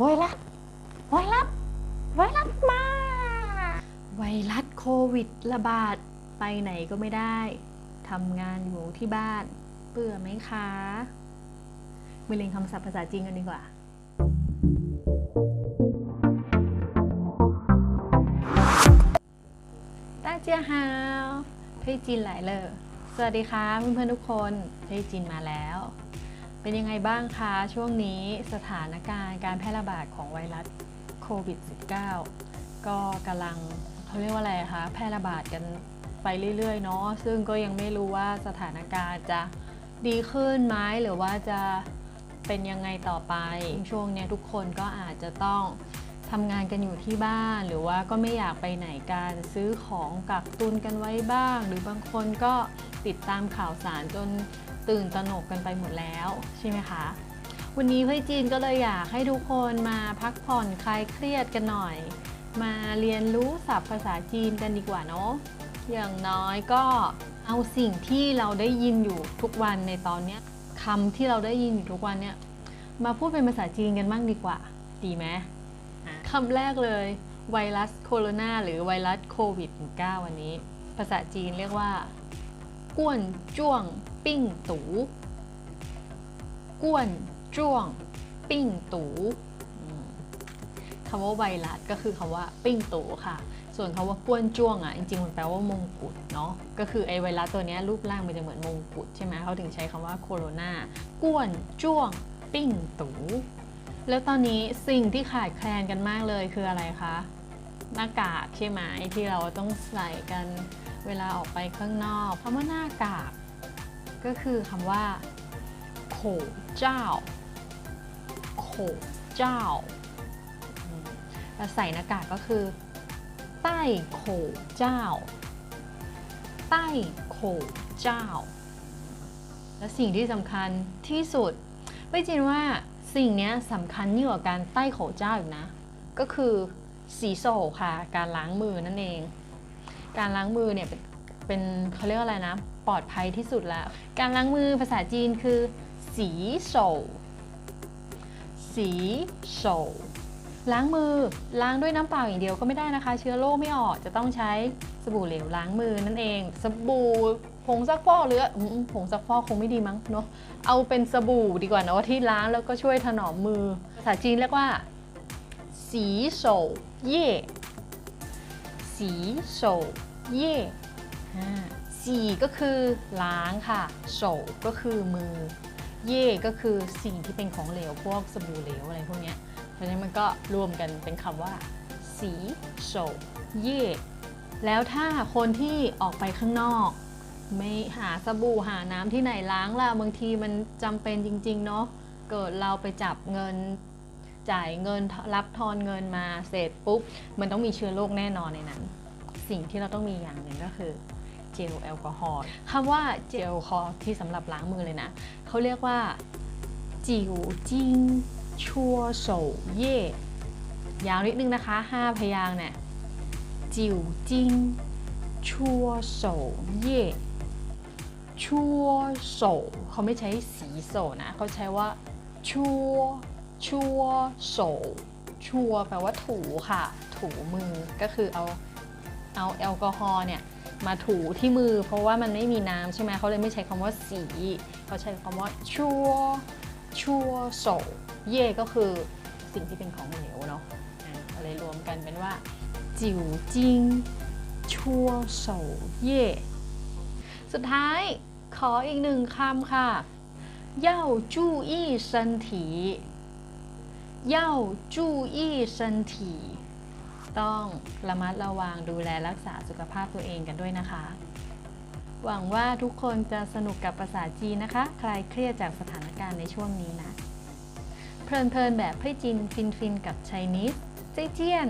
ไวรัสไวรัสไวรัสมา ไวรัสโควิดระบาด ไปไหนก็ไม่ได้ทำงานอยู่ที่บ้านเบื่อไหมคะไปเรียนคำศัพท์ภาษาจีนกันดีกว่าตาเจียฮาวเพ่จีนหลายเลยสวัสดีคะ่ะเพื่อนๆทุกคนเพ่จีนมาแล้ว เป็นยังไงบ้างคะ ช่วงนี้สถานการณ์การแพร่ระบาดของไวรัสโควิด -19 ก็กำลังเขาเรียกว่าอะไรคะแพร่ระบาดกันไปเรื่อยๆเนาะซึ่งก็ยังไม่รู้ว่าสถานการณ์จะดีขึ้นไหมหรือว่าจะเป็นยังไงต่อไป ช่วงนี้ทุกคนก็อาจจะต้องทำงานกันอยู่ที่บ้านหรือว่าก็ไม่อยากไปไหนกันซื้อของกักตุนกันไว้บ้าง หรือบางคนก็ติดตามข่าวสารจน ตื่นตระหนกกันไปหมดแล้วใช่ไหมคะ วันนี้พี่จีนก็เลยอยากให้ทุกคนมาพักผ่อนคลายเครียดกันหน่อย มาเรียนรู้ศัพท์ภาษาจีนกันดีกว่าเนาะอย่างน้อยก็เอาสิ่งที่เราได้ยินอยู่ทุกวันในตอนนี้คำที่เราได้ยินอยู่ทุกวันเนี่ยมาพูดเป็นภาษาจีนกันบ้างดีกว่า ดีไหมคำแรกเลยไวรัสโคโรนาหรือไวรัสโควิด -19 วันนี้ ภาษาจีนเรียกว่า กวนจ้วง ปิ้งตูกวนจ้วง ปิ้งตูคำว่าไวรัสก็คือคำว่าปิ้งตูค่ะ ส่วนคำว่ากวนจ้วงอะจริงๆมันแปลว่ามงกุฎเนาะก็คือไอไวรัสตัวนี้รูปร่างมันจะเหมือนมงกุฎใช่ไหมเขาถึงใช้คำว่าโคโรนากวนจ้วง ปิ้งตูแล้วตอนนี้สิ่งที่ขาดแคลนกันมากเลยคืออะไรคะหน้ากากใช่ไหมที่เราต้องใส่กัน เวลาออกไปข้างนอกคำว่าหน้ากากก็คือคำว่าโขเจ้าโขเจ้าแล้วใส่หน้ากากก็คือใต้โขเจ้าใต้โขเจ้า และสิ่งที่สำคัญที่สุด ไม่จริงว่าสิ่งนี้สำคัญยิ่งกว่าการใต้โขเจ้าอีกนะ ก็คือสีโซค่ะ การล้างมือนั่นเอง การล้างมือเนี่ยเป็นเขาเรียกว่าอะไรนะ ปลอดภัยที่สุดแล้ว การล้างมือภาษาจีนคือ สีโซสีโซล้างมือล้างด้วยน้ำเปล่าอย่างเดียวก็ไม่ได้นะคะ เชื้อโรคไม่ออกจะต้องใช้สบู่เหลวล้างมือนั่นเอง สบู่ผงซักฟอกหรือผงซักฟอกคงไม่ดีมั้งเนาะเอาเป็นสบู่ดีกว่าเนอะที่ล้างแล้วก็ช่วยถนอมมือ ภาษาจีนเรียกว่า สีโฉเย่สีโฉ เย่อ่าสี่ก็คือล้างค่ะโฉก็คือมือ เย่ก็คือสิ่งที่เป็นของเหลวพวกสบู่เหลวอะไรพวกนี้เพราะฉะนั้นมันก็รวมกันเป็นคำว่า สีโฉเย่แล้วถ้าคนที่ออกไปข้างนอก ไม่หาสบู่หาน้ำที่ไหนล้างล่ะบางทีมันจำเป็นจริง ๆ เนาะเกิดเราไปจับเงินจ่ายเงินรับทอนเงินมาเสร็จปุ๊บ มันต้องมีเชื้อโรคแน่นอนในนั้น สิ่งที่เราต้องมีอย่างหนึ่งก็คือเจลแอลกอฮอล์คำว่าเจลแอลกอฮอล์ที่สำหรับล้างมือเลยนะ เขาเรียกว่าจิวจิงชัวโฉเย่ยาวนิดนึงนะคะ 5 พยางค์เนี่ยจิวจิงชัวโฉเย่ชัวโศเขาไม่ใช้สีโศนะเขาใช้ว่าชัวชัวโศชัวแปลว่าถูค่ะ ถูมือก็คือเอา เอาแอลกอฮอล์เนี่ยมาถูที่มือ เพราะว่ามันไม่มีน้ำใช่ไหมเขาเลยไม่ใช้คำว่าสี เขาใช้คำว่าชั่วชั่วโศเย่ก็คือสิ่งที่เป็นของเหลวเนาะอ่ะก็เลยรวมกันเป็นว่า จิ๋วจิงชั่วโศเย่ สุดท้ายขออีกหนึ่งคำค่ะ要注意身体要注意身体 ต้องระมัดระวังดูแลรักษาสุขภาพตัวเองกันด้วยนะคะ หวังว่าทุกคนจะสนุกกับภาษาจีนนะคะ คลายเครียดจากสถานการณ์ในช่วงนี้นะ เพลินๆแบบเพื่อจีนฟินๆกับไชนีสเจเจียน